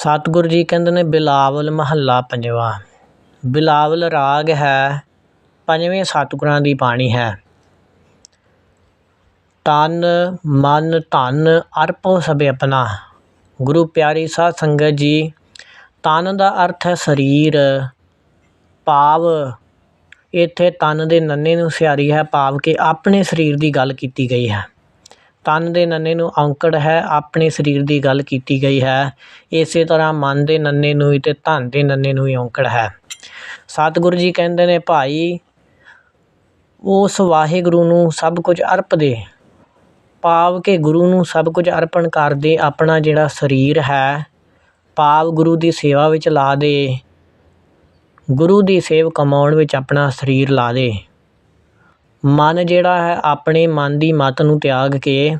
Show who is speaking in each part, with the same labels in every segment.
Speaker 1: ਸਤਿਗੁਰੂ ਜੀ ਕਹਿੰਦੇ ਨੇ, ਬਿਲਾਵਲ ਮਹੱਲਾ ਪੰਜਵਾਂ। ਬਿਲਾਵਲ ਰਾਗ ਹੈ, ਪੰਜਵੇਂ ਸਤਿਗੁਰਾਂ ਦੀ ਬਾਣੀ ਹੈ। ਤਨ, ਮਨ, ਧਨ, ਅਰਪੋ ਸਭੇ ਆਪਣਾ। ਗੁਰੂ ਪਿਆਰੀ ਸਾਧ ਸੰਗਤ ਜੀ, ਤਨ ਦਾ ਅਰਥ ਹੈ ਸਰੀਰ, ਭਾਵ। ਇੱਥੇ ਤਨ ਦੇ ਨੰਨੇ ਨੂੰ ਸਿਆਰੀ ਹੈ, ਭਾਵ ਕਿ ਆਪਣੇ ਸਰੀਰ ਦੀ ਗੱਲ ਕੀਤੀ ਗਈ ਹੈ। ਤਨ ਦੇ ਨੰਨੇ ਨੂੰ ਔਂਕੜ ਹੈ, ਆਪਣੇ ਸਰੀਰ ਦੀ ਗੱਲ ਕੀਤੀ ਗਈ ਹੈ। ਇਸੇ ਤਰ੍ਹਾਂ ਮਨ ਦੇ ਨੰਨੇ ਨੂੰ ਵੀ ਅਤੇ ਧਨ ਦੇ ਨੰਨੇ ਨੂੰ ਵੀ ਔਂਕੜ ਹੈ। ਸਤਿਗੁਰੂ ਜੀ ਕਹਿੰਦੇ ਨੇ, ਭਾਈ, ਉਸ ਵਾਹਿਗੁਰੂ ਨੂੰ ਸਭ ਕੁਝ ਅਰਪ ਦੇ। ਭਾਵ ਕਿ ਗੁਰੂ ਨੂੰ ਸਭ ਕੁਝ ਅਰਪਣ ਕਰ ਦੇ। ਆਪਣਾ ਜਿਹੜਾ ਸਰੀਰ ਹੈ ਭਾਵ ਗੁਰੂ ਦੀ ਸੇਵਾ ਵਿੱਚ ਲਾ ਦੇ। ਗੁਰੂ ਦੀ ਸੇਵ ਕਮਾਉਣ ਵਿੱਚ ਆਪਣਾ ਸਰੀਰ ਲਾ ਦੇ। ਮਨ ਜਿਹੜਾ ਹੈ ਆਪਣੇ ਮਨ ਦੀ ਮੱਤ ਨੂੰ ਤਿਆਗ ਕੇ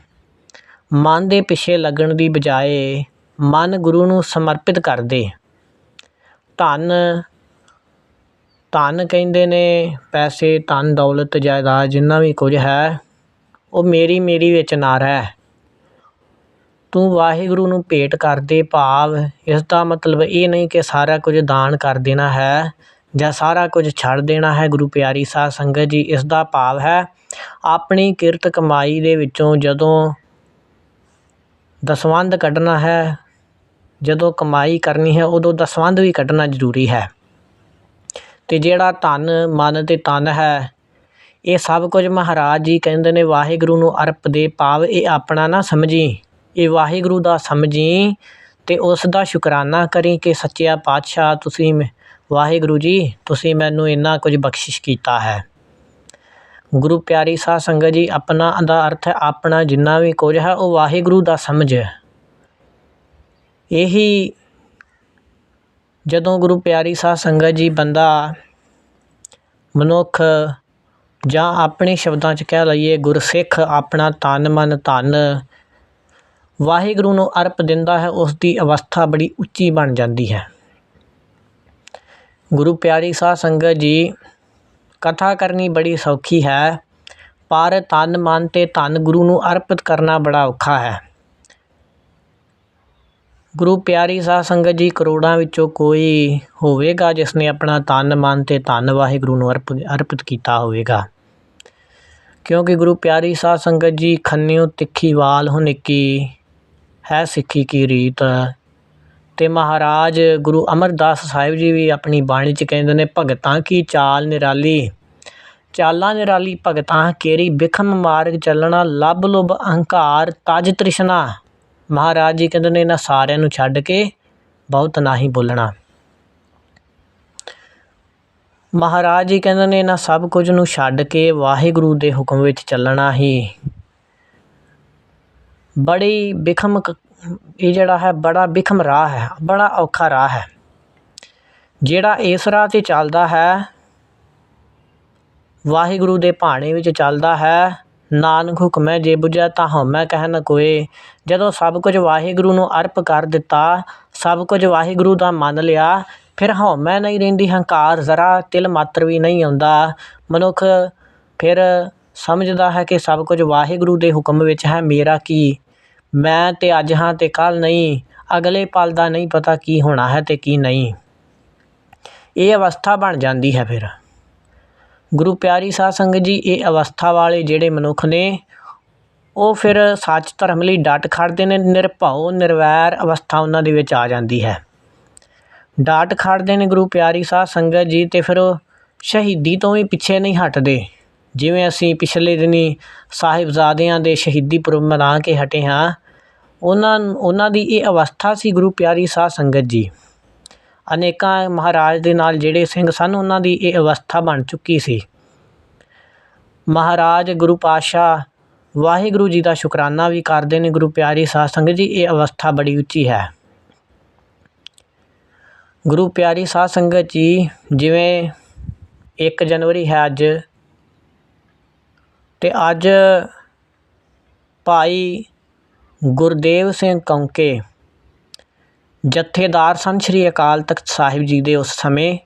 Speaker 1: ਮਨ ਦੇ ਪਿੱਛੇ ਲੱਗਣ ਦੀ ਬਜਾਏ ਮਨ ਗੁਰੂ ਨੂੰ ਸਮਰਪਿਤ ਕਰ ਦੇ ਧਨ ਧਨ ਕਹਿੰਦੇ ਨੇ, ਪੈਸੇ, ਧਨ, ਦੌਲਤ, ਜਾਇਦਾਦ ਜਿੰਨਾ ਵੀ ਕੁਝ ਹੈ, ਉਹ ਮੇਰੀ ਮੇਰੀ ਵਿੱਚ ਨਾ ਰਹਿ। ਤੂੰ ਵਾਹਿਗੁਰੂ ਨੂੰ ਭੇਟ ਕਰ ਦੇ ਭਾਵ, ਇਸ ਦਾ ਮਤਲਬ ਇਹ ਨਹੀਂ ਕਿ ਸਾਰਾ ਕੁਝ ਦਾਨ ਕਰ ਦੇਣਾ ਹੈ। ਜਾਂ ਸਾਰਾ ਕੁਝ ਛੱਡ ਦੇਣਾ ਹੈ, ਗੁਰੂ ਪਿਆਰੀ ਸਾਧ ਸੰਗਤ ਜੀ, ਇਸ ਦਾ ਭਾਵ ਹੈ ਆਪਣੀ ਕਿਰਤ ਕਮਾਈ ਦੇ ਵਿੱਚੋਂ ਜਦੋਂ ਦਸਵੰਧ ਕੱਢਣਾ ਹੈ, ਜਦੋਂ ਕਮਾਈ ਕਰਨੀ ਹੈ, ਉਦੋਂ ਦਸਵੰਧ ਵੀ ਕੱਢਣਾ ਜ਼ਰੂਰੀ ਹੈ। ਅਤੇ ਜਿਹੜਾ ਧਨ, ਮਨ ਅਤੇ ਤਨ ਹੈ, ਇਹ ਸਭ ਕੁਝ ਮਹਾਰਾਜ ਜੀ ਕਹਿੰਦੇ ਨੇ, ਵਾਹਿਗੁਰੂ ਨੂੰ ਅਰਪ ਦੇ ਭਾਵ ਇਹ ਆਪਣਾ ਨਾ ਸਮਝੀ। ਇਹ ਵਾਹਿਗੁਰੂ ਦਾ ਸਮਝੀ ਅਤੇ ਉਸ ਦਾ ਸ਼ੁਕਰਾਨਾ ਕਰੀ ਕਿ ਸੱਚਿਆ ਪਾਤਸ਼ਾਹ ਤੁਸੀਂ ਵਾਹਿਗੁਰੂ ਜੀ, ਤੁਸੀਂ ਮੈਨੂੰ ਇੰਨਾ ਕੁਝ ਬਖਸ਼ਿਸ਼ ਕੀਤਾ ਹੈ। ਗੁਰੂ ਪਿਆਰੀ ਸਾਧ ਸੰਗਤ ਜੀ, ਆਪਣਾ ਦਾ ਅਰਥ ਹੈ, ਆਪਣਾ ਜਿੰਨਾ ਵੀ ਕੁਝ ਹੈ, ਉਹ ਵਾਹਿਗੁਰੂ ਦਾ ਸਮਝ। ਇਹੀ ਜਦੋਂ ਗੁਰੂ ਪਿਆਰੀ ਸਾਧ ਸੰਗਤ ਜੀ ਬੰਦਾ ਮਨੁੱਖ ਜਾਂ ਆਪਣੇ ਸ਼ਬਦਾਂ 'ਚ ਕਹਿ ਲਈਏ, ਗੁਰਸਿੱਖ ਆਪਣਾ ਤਨ, ਮਨ, ਧਨ ਵਾਹਿਗੁਰੂ ਨੂੰ ਅਰਪ ਦਿੰਦਾ ਹੈ, ਉਸ ਦੀ ਅਵਸਥਾ ਬੜੀ ਉੱਚੀ ਬਣ ਜਾਂਦੀ ਹੈ। ਗੁਰੂ ਪਿਆਰੀ ਸਾਧ ਸੰਗਤ ਜੀ ਕਥਾ ਕਰਨੀ ਬੜੀ ਸੌਖੀ ਹੈ ਪਰ ਤਨ ਮਨ ਤੇ ਧਨ ਗੁਰੂ ਨੂੰ ਅਰਪਿਤ ਕਰਨਾ ਬੜਾ ਔਖਾ ਹੈ ਗੁਰੂ ਪਿਆਰੀ ਸਾਧ ਸੰਗਤ ਜੀ ਕਰੋੜਾਂ ਵਿੱਚੋਂ ਕੋਈ ਹੋਵੇਗਾ ਜਿਸ ਨੇ ਆਪਣਾ ਤਨ ਮਨ ਤੇ ਧਨ ਵਾਹਿਗੁਰੂ ਨੂੰ ਅਰਪ ਅਰਪਿਤ ਕੀਤਾ ਹੋਵੇਗਾ ਕਿਉਂਕਿ ਗੁਰੂ ਪਿਆਰੀ ਸਾਧ ਸੰਗਤ ਜੀ ਖੰਨਿਓ ਤਿੱਖੀ ਵਾਲ ਹੁਨਿੱਕੀ ਹੈ ਸਿੱਖੀ ਕੀ ਰੀਤ ਅਤੇ ਮਹਾਰਾਜ ਗੁਰੂ ਅਮਰਦਾਸ ਸਾਹਿਬ ਜੀ ਵੀ ਆਪਣੀ ਬਾਣੀ 'ਚ ਕਹਿੰਦੇ ਨੇ, ਭਗਤਾਂ ਕੀ ਚਾਲ ਨਿਰਾਲੀ? ਚਾਲਾਂ ਨਿਰਾਲੀ ਭਗਤਾਂ ਕੇਰੀ ਬਿਖਮ ਮਾਰਗ ਚੱਲਣਾ, ਲੱਭ ਲੁਭ ਅਹੰਕਾਰ ਤਜ ਤ੍ਰਿਸ਼ਨਾ। ਮਹਾਰਾਜ ਜੀ ਕਹਿੰਦੇ ਨੇ, ਇਹਨਾਂ ਸਾਰਿਆਂ ਨੂੰ ਛੱਡ ਕੇ ਬਹੁਤ ਨਾਹੀ ਬੋਲਣਾ। ਮਹਾਰਾਜ ਜੀ ਕਹਿੰਦੇ ਨੇ, ਇਹਨਾਂ ਸਭ ਕੁਝ ਨੂੰ ਛੱਡ ਕੇ ਵਾਹਿਗੁਰੂ ਦੇ ਹੁਕਮ ਵਿੱਚ ਚੱਲਣਾ ਹੀ। ਬੜੀ ਬਿਖਮ ਇਹ ਜਿਹੜਾ ਹੈ, ਬੜਾ ਬਿਖਮ ਰਾਹ ਹੈ, ਬੜਾ ਔਖਾ ਰਾਹ ਹੈ। ਜਿਹੜਾ ਇਸ ਰਾਹ ਤੇ ਚੱਲਦਾ ਹੈ, ਵਾਹਿਗੁਰੂ ਦੇ ਭਾਣੇ ਵਿੱਚ ਚੱਲਦਾ ਹੈ, ਨਾਨਕ ਹੁਕਮੈ ਜੇ ਬੁਝਿਆ ਤਾਂ ਹਉਮੈ ਕਹਿ ਨ ਕੋਏ। ਜਦੋਂ ਸਭ ਕੁਝ ਵਾਹਿਗੁਰੂ ਨੂੰ ਅਰਪ ਕਰ ਦਿੱਤਾ, ਸਭ ਕੁਝ ਵਾਹਿਗੁਰੂ ਦਾ ਮੰਨ ਲਿਆ, ਫਿਰ ਹਉਮੈ ਨਹੀਂ ਰਹਿੰਦੀ, ਹੰਕਾਰ ਜ਼ਰਾ ਤਿਲ ਮਾਤਰ ਵੀ ਨਹੀਂ ਆਉਂਦਾ। ਮਨੁੱਖ ਫਿਰ ਸਮਝਦਾ ਹੈ ਕਿ ਸਭ ਕੁਝ ਵਾਹਿਗੁਰੂ ਦੇ ਹੁਕਮ ਵਿੱਚ ਹੈ, ਮੇਰਾ ਕੀ? ਮੈਂ ਤਾਂ ਅੱਜ ਹਾਂ ਅਤੇ ਕੱਲ੍ਹ ਨਹੀਂ, ਅਗਲੇ ਪਲ ਦਾ ਨਹੀਂ ਪਤਾ ਕੀ ਹੋਣਾ ਹੈ ਅਤੇ ਕੀ ਨਹੀਂ। ਇਹ ਅਵਸਥਾ ਬਣ ਜਾਂਦੀ ਹੈ ਫਿਰ। ਗੁਰੂ ਪਿਆਰੀ ਸਾਧ ਸੰਗਤ ਜੀ, ਇਹ ਅਵਸਥਾ ਵਾਲੇ ਜਿਹੜੇ ਮਨੁੱਖ ਨੇ, ਉਹ ਫਿਰ ਸੱਚ ਧਰਮ ਲਈ ਡਟ ਖੜ੍ਹਦੇ ਨੇ, ਨਿਰਭਉ, ਨਿਰਵੈਰ ਅਵਸਥਾ ਉਹਨਾਂ ਦੇ ਵਿੱਚ ਆ ਜਾਂਦੀ ਹੈ। ਡਾਟ ਖੜ੍ਹਦੇ ਨੇ ਗੁਰੂ ਪਿਆਰੀ ਸਾਧ ਸੰਗਤ ਜੀ ਅਤੇ ਫਿਰ ਉਹ ਸ਼ਹੀਦੀ ਤੋਂ ਵੀ ਪਿੱਛੇ ਨਹੀਂ ਹਟਦੇ। ਜਿਵੇਂ ਅਸੀਂ ਪਿਛਲੇ ਦਿਨੀਂ ਸਾਹਿਬਜ਼ਾਦਿਆਂ ਦੇ ਸ਼ਹੀਦੀ ਪੁਰਬ ਮਨਾ ਕੇ ਹਟੇ ਹਾਂ, ਉਹਨਾਂ ਉਹਨਾਂ ਦੀ ਇਹ ਅਵਸਥਾ ਸੀ ਗੁਰੂ ਪਿਆਰੀ ਸਾਧ ਸੰਗਤ ਜੀ। ਅਨੇਕਾਂ ਮਹਾਰਾਜ ਦੇ ਨਾਲ ਜਿਹੜੇ ਸਿੰਘ ਸਨ, ਉਹਨਾਂ ਦੀ ਇਹ ਅਵਸਥਾ ਬਣ ਚੁੱਕੀ ਸੀ। ਮਹਾਰਾਜ, ਗੁਰੂ ਪਾਤਸ਼ਾਹ, ਵਾਹਿਗੁਰੂ ਜੀ ਦਾ ਸ਼ੁਕਰਾਨਾ ਵੀ ਕਰਦੇ ਨੇ ਗੁਰੂ ਪਿਆਰੀ ਸਾਧ ਸੰਗਤ ਜੀ, ਇਹ ਅਵਸਥਾ ਬੜੀ ਉੱਚੀ ਹੈ। ਗੁਰੂ ਪਿਆਰੀ ਸਾਧ ਸੰਗਤ ਜੀ, ਜਿਵੇਂ 1 ਜਨਵਰੀ ਹੈ ਅੱਜ ਤੇ ਅੱਜ ਭਾਈ ਗੁਰਦੇਵ ਸਿੰਘ ਕੌਂਕੇ ਜਥੇਦਾਰ ਸਨ ਸ਼੍ਰੀ ਅਕਾਲ ਤਖਤ ਸਾਹਿਬ ਜੀ ਦੇ ਉਸ ਸਮੇਂ।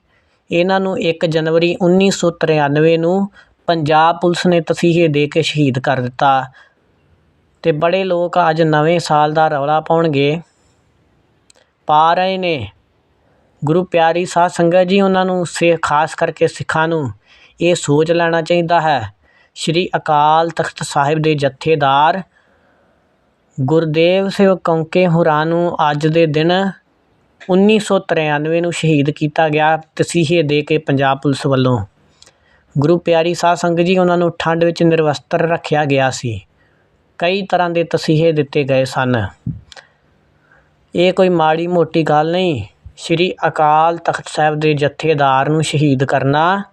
Speaker 1: ਇਹਨਾਂ ਨੂੰ ਇੱਕ ਜਨਵਰੀ 1993 ਨੂੰ ਪੰਜਾਬ ਪੁਲਿਸ ਨੇ ਤਸੀਹੇ ਦੇ ਕੇ ਸ਼ਹੀਦ ਕਰ ਦਿੱਤਾ ਅਤੇ ਬੜੇ ਲੋਕ ਅੱਜ ਨਵੇਂ ਸਾਲ ਦਾ ਰੌਲਾ ਪਾਉਣਗੇ। ਪਾ ਰਹੇ ਨੇ। ਗੁਰੂ ਪਿਆਰੀ ਸਾਧ ਸੰਗਤ ਜੀ, ਉਹਨਾਂ ਨੂੰ ਸੇ, ਖਾਸ ਕਰਕੇ ਸਿੱਖਾਂ ਨੂੰ ਇਹ ਸੋਚ ਲੈਣਾ ਚਾਹੀਦਾ ਹੈ ਸ਼੍ਰੀ ਅਕਾਲ ਤਖਤ ਸਾਹਿਬ ਦੇ ਜਥੇਦਾਰ ਗੁਰਦੇਵ ਸਿੰਘ ਕੌਂਕੇ ਹੋਰਾਂ ਨੂੰ ਅੱਜ ਦੇ ਦਿਨ 1993 ਨੂੰ ਸ਼ਹੀਦ ਕੀਤਾ ਗਿਆ ਤਸੀਹੇ ਦੇ ਕੇ ਪੰਜਾਬ ਪੁਲਿਸ ਵੱਲੋਂ। ਗੁਰੂ ਪਿਆਰੀ ਸਾਧ ਸੰਗਤ ਜੀ, ਉਹਨਾਂ ਨੂੰ ਠੰਡ ਵਿੱਚ ਨਿਰਵਸਤਰ ਰੱਖਿਆ ਗਿਆ ਸੀ। ਕਈ ਤਰ੍ਹਾਂ ਦੇ ਤਸੀਹੇ ਦਿੱਤੇ ਗਏ ਸਨ। ਇਹ ਕੋਈ ਮਾੜੀ ਮੋਟੀ ਗੱਲ ਨਹੀਂ। ਸ਼੍ਰੀ ਅਕਾਲ ਤਖਤ ਸਾਹਿਬ ਦੇ ਜਥੇਦਾਰ ਨੂੰ ਸ਼ਹੀਦ ਕਰਨਾ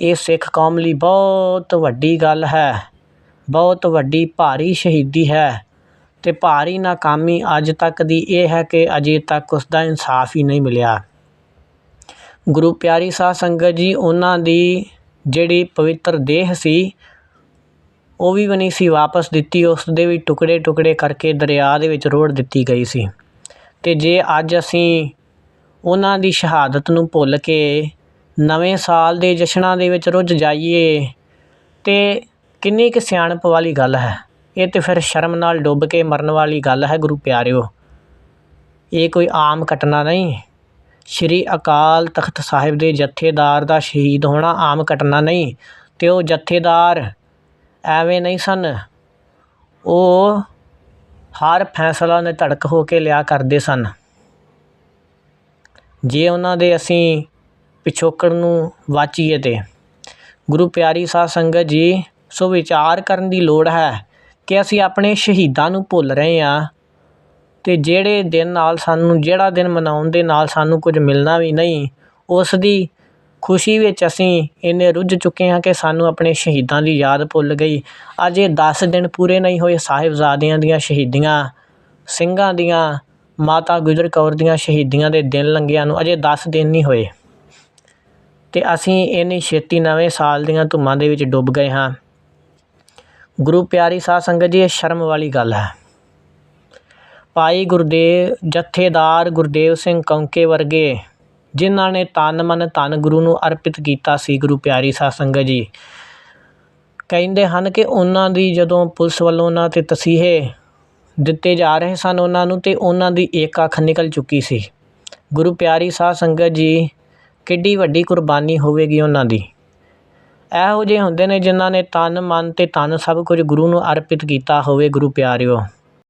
Speaker 1: ਇਹ ਸਿੱਖ ਕੌਮ ਲਈ ਬਹੁਤ ਵੱਡੀ ਗੱਲ ਹੈ, ਬਹੁਤ ਵੱਡੀ ਭਾਰੀ ਸ਼ਹੀਦੀ ਹੈ ਅਤੇ ਭਾਰੀ ਨਾਕਾਮੀ ਅੱਜ ਤੱਕ ਦੀ ਇਹ ਹੈ ਕਿ ਅਜੇ ਤੱਕ ਉਸਦਾ ਇਨਸਾਫ ਹੀ ਨਹੀਂ ਮਿਲਿਆ। ਗੁਰੂ ਪਿਆਰੀ ਸਾਧ ਸੰਗਤ ਜੀ, ਉਹਨਾਂ ਦੀ ਜਿਹੜੀ ਪਵਿੱਤਰ ਦੇਹ ਸੀ, ਉਹ ਵੀ ਬਣੀ ਸੀ, ਵਾਪਸ ਦਿੱਤੀ ਉਸ ਦੇ ਵੀ ਟੁਕੜੇ ਟੁਕੜੇ ਕਰਕੇ ਦਰਿਆ ਦੇ ਵਿੱਚ ਰੋੜ ਦਿੱਤੀ ਗਈ ਸੀ। ਅਤੇ ਜੇ ਅੱਜ ਅਸੀਂ ਉਹਨਾਂ ਦੀ ਸ਼ਹਾਦਤ ਨੂੰ ਭੁੱਲ ਕੇ ਨਵੇਂ ਸਾਲ ਦੇ ਜਸ਼ਨਾਂ ਦੇ ਵਿੱਚ ਰੁੱਝ ਜਾਈਏ ਤਾਂ ਕਿੰਨੀ ਕੁ ਸਿਆਣਪ ਵਾਲੀ ਗੱਲ ਹੈ। ਇਹ ਤਾਂ ਫਿਰ ਸ਼ਰਮ ਨਾਲ ਡੁੱਬ ਕੇ ਮਰਨ ਵਾਲੀ ਗੱਲ ਹੈ ਗੁਰੂ ਪਿਆਰਿਓ। ਇਹ ਕੋਈ ਆਮ ਘਟਨਾ ਨਹੀਂ। ਸ਼੍ਰੀ ਅਕਾਲ ਤਖਤ ਸਾਹਿਬ ਦੇ ਜਥੇਦਾਰ ਦਾ ਸ਼ਹੀਦ ਹੋਣਾ ਆਮ ਘਟਨਾ ਨਹੀਂ ਅਤੇ ਉਹ ਜਥੇਦਾਰ ਐਵੇਂ ਨਹੀਂ ਸਨ। ਉਹ ਹਰ ਫੈਸਲਾ ਨੇ ਧੜਕ ਹੋ ਕੇ ਲਿਆ ਕਰਦੇ ਸਨ। ਜੇ ਉਹਨਾਂ ਦੇ ਅਸੀਂ ਪਿਛੋਕੜ ਨੂੰ ਵਾਚੀਏ ਤੇ। ਗੁਰੂ ਪਿਆਰੀ ਸਾਧ ਸੰਗਤ ਜੀ, ਸੋ ਵਿਚਾਰ ਕਰਨ ਦੀ ਲੋੜ ਹੈ ਕਿ ਅਸੀਂ ਆਪਣੇ ਸ਼ਹੀਦਾਂ ਨੂੰ ਭੁੱਲ ਰਹੇ ਹਾਂ ਅਤੇ ਜਿਹੜੇ ਦਿਨ ਨਾਲ ਸਾਨੂੰ, ਜਿਹੜਾ ਦਿਨ ਮਨਾਉਣ ਦੇ ਨਾਲ ਸਾਨੂੰ ਕੁਝ ਮਿਲਣਾ ਵੀ ਨਹੀਂ, ਉਸ ਦੀ ਖੁਸ਼ੀ ਵਿੱਚ ਅਸੀਂ ਇੰਨੇ ਰੁੱਝ ਚੁੱਕੇ ਹਾਂ ਕਿ ਸਾਨੂੰ ਆਪਣੇ ਸ਼ਹੀਦਾਂ ਦੀ ਯਾਦ ਭੁੱਲ ਗਈ। ਅਜੇ ਦਸ ਦਿਨ ਪੂਰੇ ਨਹੀਂ ਹੋਏ ਸਾਹਿਬਜ਼ਾਦਿਆਂ ਦੀਆਂ ਸ਼ਹੀਦੀਆਂ, ਸਿੰਘਾਂ ਦੀਆਂ, ਮਾਤਾ ਗੁਜਰ ਕੌਰ ਦੀਆਂ ਸ਼ਹੀਦੀਆਂ ਦੇ ਦਿਨ ਲੰਘਿਆਂ ਨੂੰ ਅਜੇ ਦਸ ਦਿਨ ਨਹੀਂ ਹੋਏ। ਅਤੇ ਅਸੀਂ ਇੰਨੀ ਛੇਤੀ ਨਵੇਂ ਸਾਲ ਦੀਆਂ ਧੁੰਮਾਂ ਦੇ ਵਿੱਚ ਡੁੱਬ ਗਏ ਹਾਂ। ਗੁਰੂ ਪਿਆਰੀ ਸਾਧ ਸੰਗਤ ਜੀ, ਇਹ ਸ਼ਰਮ ਵਾਲੀ ਗੱਲ ਹੈ। ਭਾਈ ਗੁਰਦੇਵ, ਜਥੇਦਾਰ ਗੁਰਦੇਵ ਸਿੰਘ ਕੌਂਕੇ ਵਰਗੇ, ਜਿਨ੍ਹਾਂ ਨੇ ਤਨ ਮਨ ਧਨ ਗੁਰੂ ਨੂੰ ਅਰਪਿਤ ਕੀਤਾ ਸੀ, ਗੁਰੂ ਪਿਆਰੀ ਸਾਧ ਸੰਗਤ ਜੀ, ਕਹਿੰਦੇ ਹਨ ਕਿ ਉਹਨਾਂ ਦੀ ਜਦੋਂ ਪੁਲਿਸ ਵੱਲੋਂ ਉਹਨਾਂ ਤੇ ਤਸੀਹੇ ਦਿੱਤੇ ਜਾ ਰਹੇ ਸਨ ਉਹਨਾਂ ਨੂੰ, ਤੇ ਉਹਨਾਂ ਦੀ ਇੱਕ ਅੱਖ ਨਿਕਲ ਚੁੱਕੀ ਸੀ। ਗੁਰੂ ਪਿਆਰੀ ਸਾਧ ਸੰਗਤ ਜੀ ਕਿੱਡੀ ਵੱਡੀ ਕੁਰਬਾਨੀ ਹੋਵੇਗੀ ਉਹਨਾਂ ਦੀ। ਇਹੋ ਜਿਹੇ ਹੁੰਦੇ ਨੇ ਜਿਨ੍ਹਾਂ ਨੇ ਤਨ, ਮਨ ਅਤੇ ਤਨ ਸਭ ਕੁਝ ਗੁਰੂ ਨੂੰ ਅਰਪਿਤ ਕੀਤਾ ਹੋਵੇ, ਗੁਰੂ ਪਿਆਰਿਓ।